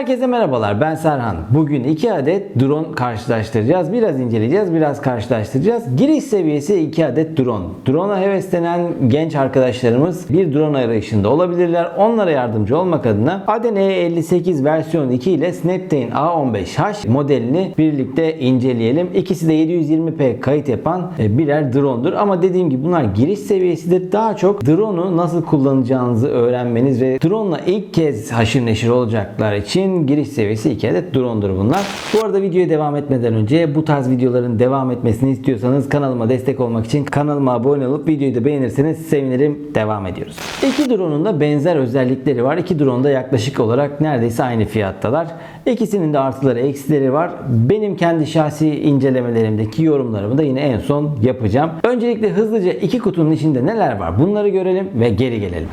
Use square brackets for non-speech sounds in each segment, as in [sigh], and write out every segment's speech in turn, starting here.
Herkese merhabalar ben Serhan. Bugün iki adet drone karşılaştıracağız. Biraz inceleyeceğiz, biraz karşılaştıracağız. Giriş seviyesi iki adet drone. Drone'a heveslenen genç arkadaşlarımız bir drone arayışında olabilirler. Onlara yardımcı olmak adına Aden E58 versiyon 2 ile Snapdragon A15H modelini birlikte inceleyelim. İkisi de 720p kayıt yapan e, birer drone'dur. Ama dediğim gibi bunlar giriş seviyesidir. Daha çok drone'u nasıl kullanacağınızı öğrenmeniz ve drone'la ilk kez haşır neşir olacaklar için giriş seviyesi 2 adet drone'dur bunlar. Bu arada videoya devam etmeden önce bu tarz videoların devam etmesini istiyorsanız kanalıma destek olmak için kanalıma abone olup videoyu da beğenirseniz sevinirim. Devam ediyoruz. İki drone'un da benzer özellikleri var. İki drone da yaklaşık olarak neredeyse aynı fiyattalar. İkisinin de artıları eksileri var. Benim kendi şahsi incelemelerimdeki yorumlarımı da yine en son yapacağım. Öncelikle hızlıca iki kutunun içinde neler var bunları görelim ve geri gelelim.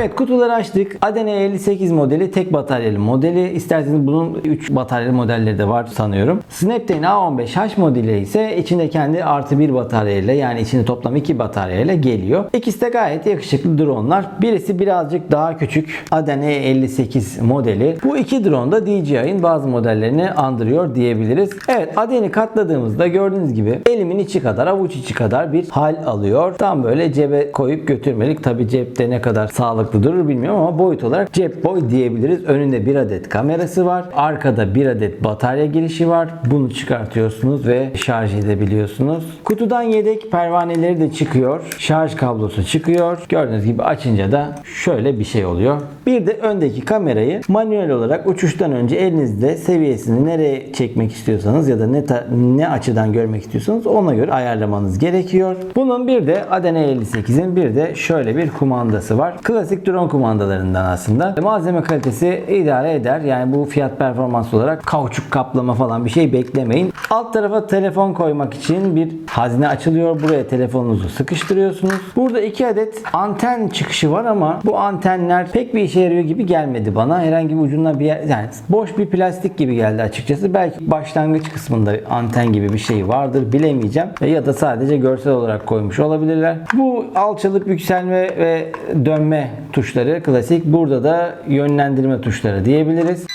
Evet kutuları açtık. Adene 58 modeli tek bataryalı modeli. İsterseniz bunun 3 bataryalı modelleri de var sanıyorum. Snapdragon A15H modeli ise içinde kendi artı 1 bataryayla yani içinde toplam 2 bataryayla geliyor. İkisi de gayet yakışıklı dronelar. Birisi birazcık daha küçük. Adene 58 modeli. Bu iki drone da DJI'nin bazı modellerini andırıyor diyebiliriz. Evet Aden'i katladığımızda gördüğünüz gibi elimin içi kadar avuç içi kadar bir hal alıyor. Tam böyle cebe koyup götürmelik. Tabi cepte ne kadar sağlıklı durur bilmiyorum ama boyut olarak cep boy diyebiliriz. Önünde bir adet kamerası var. Arkada bir adet batarya girişi var. Bunu çıkartıyorsunuz ve şarj edebiliyorsunuz. Kutudan yedek pervaneleri de çıkıyor. Şarj kablosu çıkıyor. Gördüğünüz gibi açınca da şöyle bir şey oluyor. Bir de öndeki kamerayı manuel olarak uçuştan önce elinizde seviyesini nereye çekmek istiyorsanız ya da ne ta- ne açıdan görmek istiyorsanız ona göre ayarlamanız gerekiyor. Bunun bir de Adene 58'in bir de şöyle bir kumandası var. Klasik drone kumandalarından aslında. Malzeme kalitesi idare eder. Yani bu fiyat performans olarak kauçuk kaplama falan bir şey beklemeyin. Alt tarafa telefon koymak için bir hazne açılıyor. Buraya telefonunuzu sıkıştırıyorsunuz. Burada iki adet anten çıkışı var ama bu antenler pek bir işe yarıyor gibi gelmedi bana. Herhangi bir ucundan bir yer, yani boş bir plastik gibi geldi açıkçası. Belki başlangıç kısmında anten gibi bir şey vardır bilemeyeceğim. Ya da sadece görsel olarak koymuş olabilirler. Bu alçalıp yükselme ve dönme tuşları klasik. Burada da yönlendirme tuşları diyebiliriz.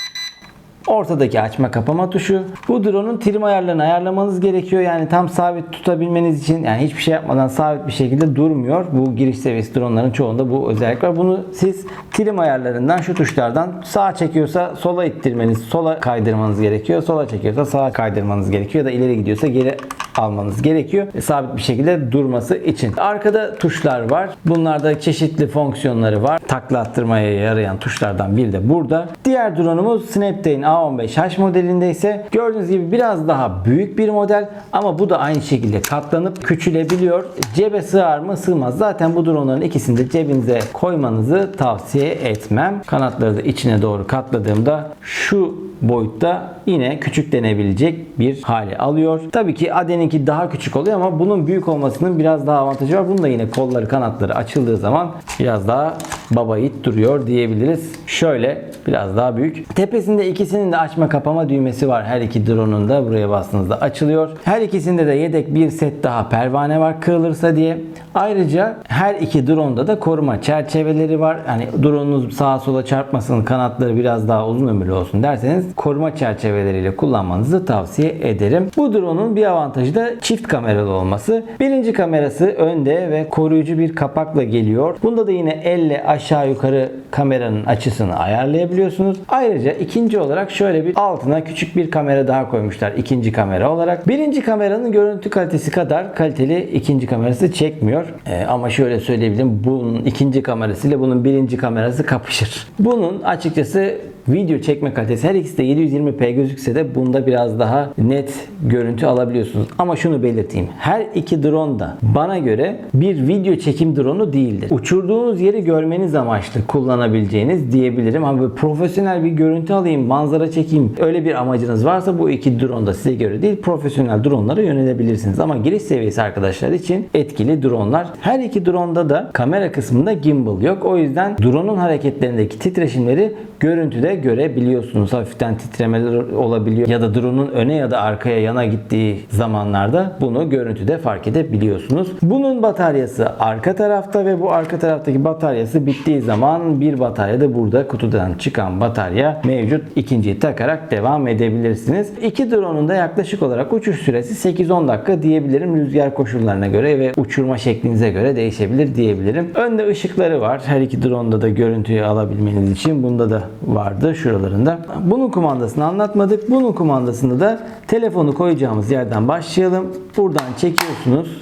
Ortadaki açma kapama tuşu. Bu drone'un trim ayarlarını ayarlamanız gerekiyor. Yani tam sabit tutabilmeniz için yani hiçbir şey yapmadan sabit bir şekilde durmuyor. Bu giriş seviyesi drone'ların çoğunda bu özellik var. Bunu siz trim ayarlarından şu tuşlardan sağa çekiyorsa sola ittirmeniz, sola kaydırmanız gerekiyor. Sola çekiyorsa sağa kaydırmanız gerekiyor ya da ileri gidiyorsa geri almanız gerekiyor. E, Sabit bir şekilde durması için. Arkada tuşlar var. Bunlarda çeşitli fonksiyonları var. Takla attırmaya yarayan tuşlardan biri de burada. Diğer drone'umuz Snapdragon A15H modelinde ise gördüğünüz gibi biraz daha büyük bir model ama bu da aynı şekilde katlanıp küçülebiliyor. Cebe sığar mı sığmaz. Zaten bu drone'ların ikisini de cebinize koymanızı tavsiye etmem. Kanatları da içine doğru katladığımda şu boyutta yine küçük denebilecek bir hale alıyor. Tabii ki Aden'inki daha küçük oluyor ama bunun büyük olmasının biraz daha avantajı var. Bunun da yine kolları kanatları açıldığı zaman biraz daha baba yiğit duruyor diyebiliriz. Şöyle biraz daha büyük. Tepesinde ikisinin de açma kapama düğmesi var. Her iki drone'un da buraya bastığınızda açılıyor. Her ikisinde de yedek bir set daha pervane var kırılırsa diye. Ayrıca her iki drone'da da koruma çerçeveleri var. Hani drone'unuz sağa sola çarpmasın, kanatları biraz daha uzun ömürlü olsun derseniz koruma çerçeveleriyle kullanmanızı tavsiye ederim. Bu drone'un bir avantajı da çift kameralı olması. Birinci kamerası önde ve koruyucu bir kapakla geliyor. Bunda da yine elle aşağı yukarı kameranın açısını ayarlayabiliyorsunuz. Ayrıca ikinci olarak şöyle bir altına küçük bir kamera daha koymuşlar ikinci kamera olarak. Birinci kameranın görüntü kalitesi kadar kaliteli ikinci kamerası çekmiyor. Ee, ama şöyle söyleyebilirim bunun ikinci kamerasıyla bunun birinci kamerası kapışır. Bunun açıkçası video çekme kalitesi her ikisi de 720p gözükse de bunda biraz daha net görüntü alabiliyorsunuz. Ama şunu belirteyim. Her iki drone da bana göre bir video çekim drone'u değildir. Uçurduğunuz yeri görmeniz amaçlı kullanabileceğiniz diyebilirim. Ama profesyonel bir görüntü alayım, manzara çekeyim öyle bir amacınız varsa bu iki drone da size göre değil. Profesyonel drone'lara yönelebilirsiniz. Ama giriş seviyesi arkadaşlar için etkili drone'lar. Her iki drone'da da kamera kısmında gimbal yok. O yüzden drone'un hareketlerindeki titreşimleri görüntüde görebiliyorsunuz. Hafiften titremeler olabiliyor ya da drone'un öne ya da arkaya yana gittiği zamanlarda bunu görüntüde fark edebiliyorsunuz. Bunun bataryası arka tarafta ve bu arka taraftaki bataryası bittiği zaman bir batarya da burada kutudan çıkan batarya mevcut. İkinciyi takarak devam edebilirsiniz. İki drone'un da yaklaşık olarak uçuş süresi 8-10 dakika diyebilirim. Rüzgar koşullarına göre ve uçurma şeklinize göre değişebilir diyebilirim. Önde ışıkları var. Her iki drone'da da görüntüyü alabilmeniz için. Bunda da vardı şuralarında. Bunun kumandasını anlatmadık. Bunun kumandasında da telefonu koyacağımız yerden başlayalım. Buradan çekiyorsunuz.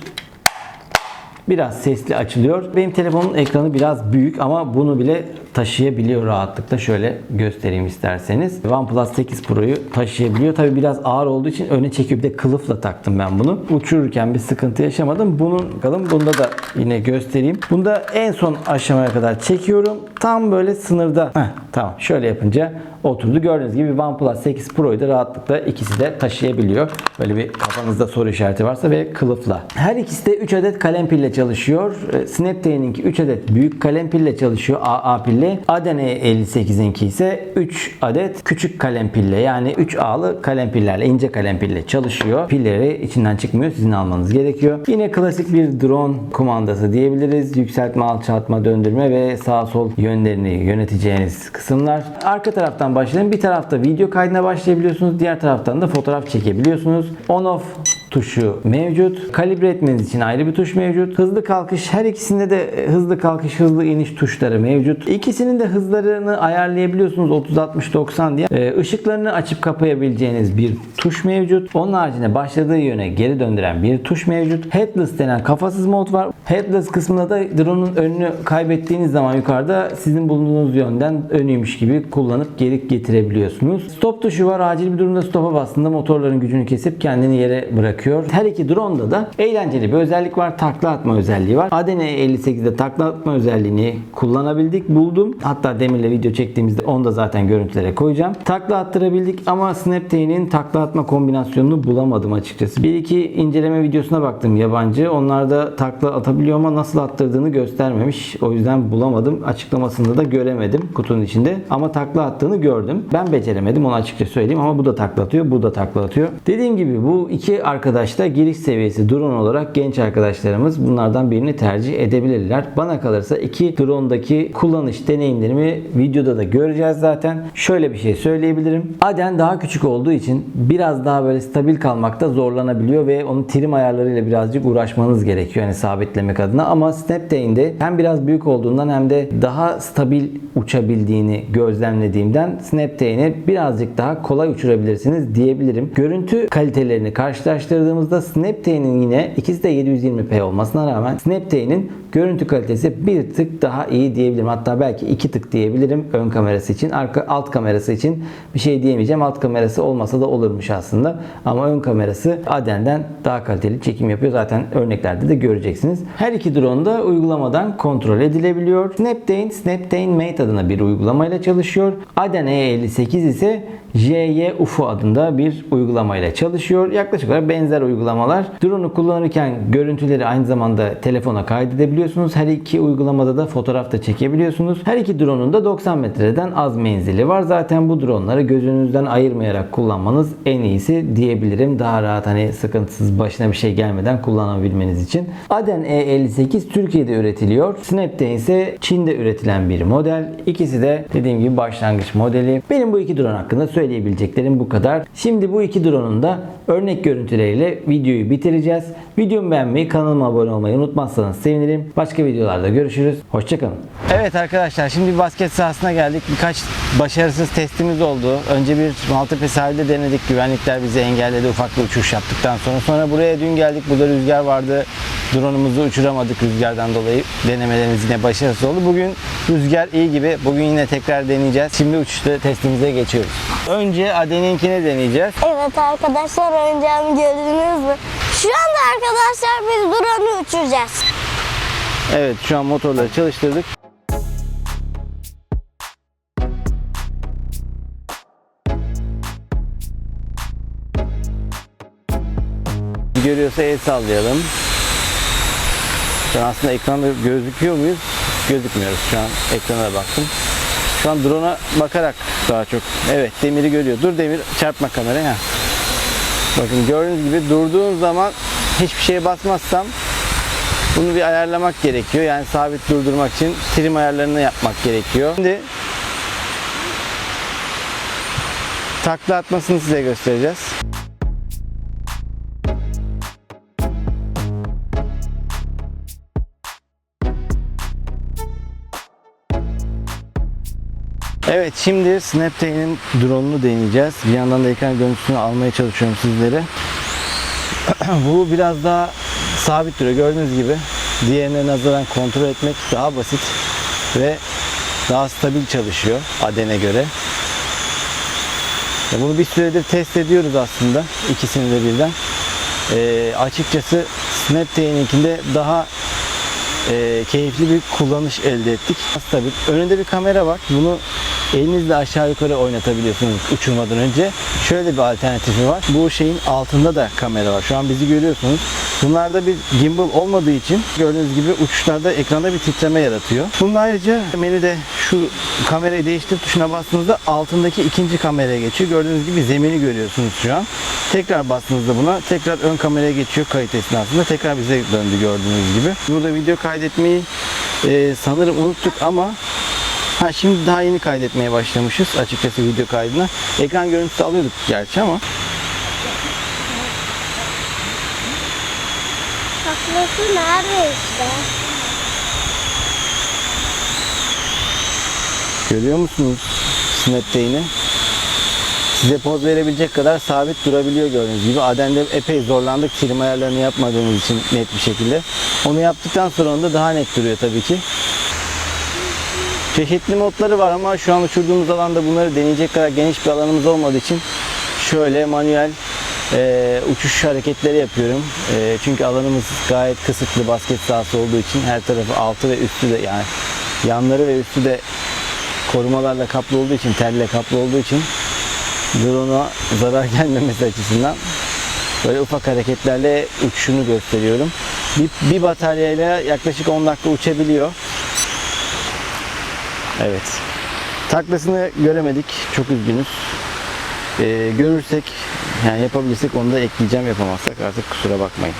Biraz sesli açılıyor. Benim telefonun ekranı biraz büyük ama bunu bile taşıyabiliyor rahatlıkla. Şöyle göstereyim isterseniz. OnePlus 8 Pro'yu taşıyabiliyor. Tabi biraz ağır olduğu için öne çekip de kılıfla taktım ben bunu. Uçururken bir sıkıntı yaşamadım. Bunun bakalım bunda da yine göstereyim. Bunda en son aşamaya kadar çekiyorum. Tam böyle sınırda. Heh, tamam şöyle yapınca oturdu. Gördüğünüz gibi OnePlus 8 Pro'yu da rahatlıkla ikisi de taşıyabiliyor. Böyle bir kafanızda soru işareti varsa ve kılıfla. Her ikisi de 3 adet kalem pille çalışıyor. Ee, Snapdragon'inki 3 adet büyük kalem pille çalışıyor. AA pilli. Adene 58'inki ise 3 adet küçük kalem pille yani 3 A'lı kalem pillerle ince kalem pille çalışıyor. Pilleri içinden çıkmıyor. Sizin almanız gerekiyor. Yine klasik bir drone kumandası diyebiliriz. Yükseltme, alçaltma, döndürme ve sağ sol yönlerini yöneteceğiniz kısımlar. Arka taraftan başlayalım. Bir tarafta video kaydına başlayabiliyorsunuz. Diğer taraftan da fotoğraf çekebiliyorsunuz. On off tuşu mevcut. Kalibre etmeniz için ayrı bir tuş mevcut. Hızlı kalkış her ikisinde de hızlı kalkış, hızlı iniş tuşları mevcut. İkisinin de hızlarını ayarlayabiliyorsunuz 30 60 90 diye. Ee, ışıklarını açıp kapayabileceğiniz bir tuş mevcut. Onun haricinde başladığı yöne geri döndüren bir tuş mevcut. Headless denen kafasız mod var. Headless kısmında da drone'un önünü kaybettiğiniz zaman yukarıda sizin bulunduğunuz yönden önüymüş gibi kullanıp geri getirebiliyorsunuz. Stop tuşu var. Acil bir durumda stop'a bastığında motorların gücünü kesip kendini yere bırakıyor. Her iki drone'da da eğlenceli bir özellik var. Takla atma özelliği var. Adene 58'de takla atma özelliğini kullanabildik. Buldum. Hatta Demir'le video çektiğimizde onu da zaten görüntülere koyacağım. Takla attırabildik ama Snapdragon'in takla atma kombinasyonunu bulamadım açıkçası. Bir iki inceleme videosuna baktım yabancı. Onlarda takla atabiliyor ama nasıl attırdığını göstermemiş. O yüzden bulamadım. Açıklamasında da göremedim kutunun içinde. Ama takla attığını gördüm. Ben beceremedim onu açıkça söyleyeyim ama bu da takla atıyor. Bu da takla atıyor. Dediğim gibi bu iki arkadaş da giriş seviyesi drone olarak genç arkadaşlarımız bunlardan birini tercih edebilirler. Bana kalırsa iki drone'daki kullanış deneyimlerimi videoda da göreceğiz zaten. Şöyle bir şey söyleyebilirim. Aden daha küçük olduğu için biraz daha böyle stabil kalmakta zorlanabiliyor ve onun trim ayarlarıyla birazcık uğraşmanız gerekiyor yani sabitlemek adına ama Snapdragon'de hem biraz büyük olduğundan hem de daha stabil uçabildiğini gözlemlediğimden Snapdragon'i birazcık daha kolay uçurabilirsiniz diyebilirim. Görüntü kalitelerini karşılaştırdığımızda Snapdragon'in yine ikisi de 720p olmasına rağmen Snapdragon'in görüntü kalitesi bir tık daha iyi diyebilirim. Hatta belki iki tık diyebilirim ön kamerası için. Arka alt kamerası için bir şey diyemeyeceğim. Alt kamerası olmasa da olurmuş aslında. Ama ön kamerası Aden'den daha kaliteli çekim yapıyor. Zaten örneklerde de göreceksiniz. Her iki drone da uygulamadan kontrol edilebiliyor. Snapdrain, Snapdrain Mate adına bir uygulamayla çalışıyor. Aden E58 ise JY UFO adında bir uygulamayla çalışıyor. Yaklaşık olarak benzer uygulamalar. Drone'u kullanırken görüntüleri aynı zamanda telefona kaydedebiliyorsunuz. Her iki uygulamada da fotoğraf da çekebiliyorsunuz. Her iki drone'un da 90 metreden az menzili var. Zaten bu drone'ları gözünüzden ayırmayarak kullanmanız en iyisi diyebilirim. Daha rahat hani sıkıntısız başına bir şey gelmeden kullanabilmeniz için. Aden E58 Türkiye'de üretiliyor. Snapdrain ise Çin'de üretilen bir model. İkisi de dediğim gibi başlangıç modeli. Benim bu iki drone hakkında söyleyebileceklerim bu kadar. Şimdi bu iki drone'un da örnek görüntüleriyle videoyu bitireceğiz. Videomu beğenmeyi, kanalıma abone olmayı unutmazsanız sevinirim. Başka videolarda görüşürüz. Hoşçakalın. Evet arkadaşlar şimdi basket sahasına geldik. Birkaç başarısız testimiz oldu. Önce bir Maltepe sahilde denedik. Güvenlikler bizi engelledi ufak bir uçuş yaptıktan sonra. Sonra buraya dün geldik. Burada rüzgar vardı. Drone'umuzu uçuramadık rüzgardan dolayı. Denemelerimiz yine başarısız oldu. Bugün rüzgar iyi gibi. Bugün yine tekrar deneyeceğiz. Şimdi uçuşta testimize geçiyoruz. Önce Aden'inkini deneyeceğiz. Evet arkadaşlar oyuncağımı gördünüz mü? Şu anda arkadaşlar biz drone'u uçuracağız. Evet şu an motorları çalıştırdık. Görüyorsa el sallayalım. Şu an aslında ekranda gözüküyor muyuz? Gözükmüyoruz şu an ekrana da baktım. Şu an drone'a bakarak daha çok. Evet demiri görüyor. Dur demir çarpma kameraya. Bakın gördüğünüz gibi durduğun zaman hiçbir şeye basmazsam bunu bir ayarlamak gerekiyor. Yani sabit durdurmak için trim ayarlarını yapmak gerekiyor. Şimdi takla atmasını size göstereceğiz. Evet şimdi Snapdragon'in drone'unu deneyeceğiz. Bir yandan da ekran görüntüsünü almaya çalışıyorum sizlere. [clears throat] Bu biraz daha sabit duruyor. Gördüğünüz gibi diğerine nazaran kontrol etmek daha basit ve daha stabil çalışıyor Aden'e göre. Bunu bir süredir test ediyoruz aslında. ikisini de birden. Ee, açıkçası Snapdragon'inkinde daha e, keyifli bir kullanış elde ettik. Stabil. Önünde bir kamera var. Bunu elinizle aşağı yukarı oynatabiliyorsunuz uçurmadan önce. Şöyle bir alternatifi var. Bu şeyin altında da kamera var. Şu an bizi görüyorsunuz. Bunlarda bir gimbal olmadığı için gördüğünüz gibi uçuşlarda ekranda bir titreme yaratıyor. Bunun ayrıca menüde şu kamerayı değiştir tuşuna bastığınızda altındaki ikinci kameraya geçiyor. Gördüğünüz gibi zemini görüyorsunuz şu an. Tekrar bastığınızda buna tekrar ön kameraya geçiyor kayıt esnasında. Tekrar bize döndü gördüğünüz gibi. Burada video kaydetmeyi e, sanırım unuttuk ama Ha şimdi daha yeni kaydetmeye başlamışız açıkçası video kaydına. Ekran görüntüsü alıyorduk gerçi ama Taklası nerede işte? görüyor musunuz Snapdragon'i? Size poz verebilecek kadar sabit durabiliyor gördüğünüz gibi. Aden'de epey zorlandık trim ayarlarını yapmadığımız için net bir şekilde. Onu yaptıktan sonra onda daha net duruyor tabii ki. Çeşitli modları var ama şu an uçurduğumuz alanda bunları deneyecek kadar geniş bir alanımız olmadığı için şöyle manuel e, uçuş hareketleri yapıyorum. E, çünkü alanımız gayet kısıtlı basket sahası olduğu için her tarafı altı ve üstü de yani yanları ve üstü de korumalarla kaplı olduğu için, telle kaplı olduğu için drone'a zarar [laughs] gelmemesi açısından böyle ufak hareketlerle uçuşunu gösteriyorum. Bir, bir bataryayla yaklaşık 10 dakika uçabiliyor. Evet. Taklasını göremedik. Çok üzgünüz. Ee, görürsek yani yapabilirsek onu da ekleyeceğim. Yapamazsak artık kusura bakmayın.